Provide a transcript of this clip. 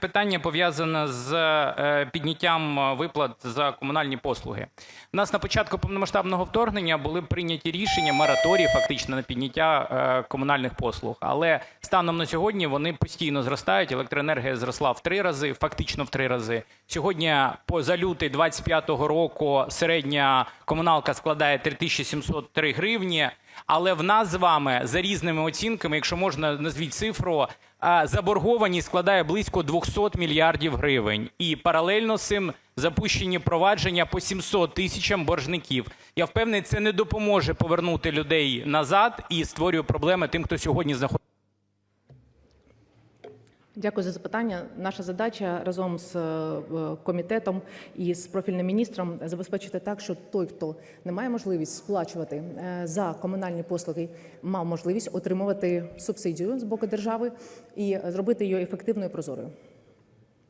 Питання пов'язане з е, підняттям е, виплат за комунальні послуги. У нас на початку повномасштабного вторгнення були прийняті рішення мораторії фактично на підняття е, комунальних послуг. Але станом на сьогодні вони постійно зростають. Електроенергія зросла в три рази, фактично в три рази. Сьогодні за лютий 25-го року середня комуналка складає 3703 гривні. Але в нас з вами за різними оцінками, якщо можна назвіть цифру, а, заборгованість складає близько 200 мільярдів гривень. І паралельно з цим запущені провадження по 700 тисячам боржників. Я впевнений, це не допоможе повернути людей назад і створює проблеми тим, хто сьогодні знаходиться. Дякую за запитання. Наша задача разом з е, комітетом і з профільним міністром забезпечити так, що той, хто не має можливість сплачувати е, за комунальні послуги, мав можливість отримувати субсидію з боку держави і зробити її ефективною і прозорою.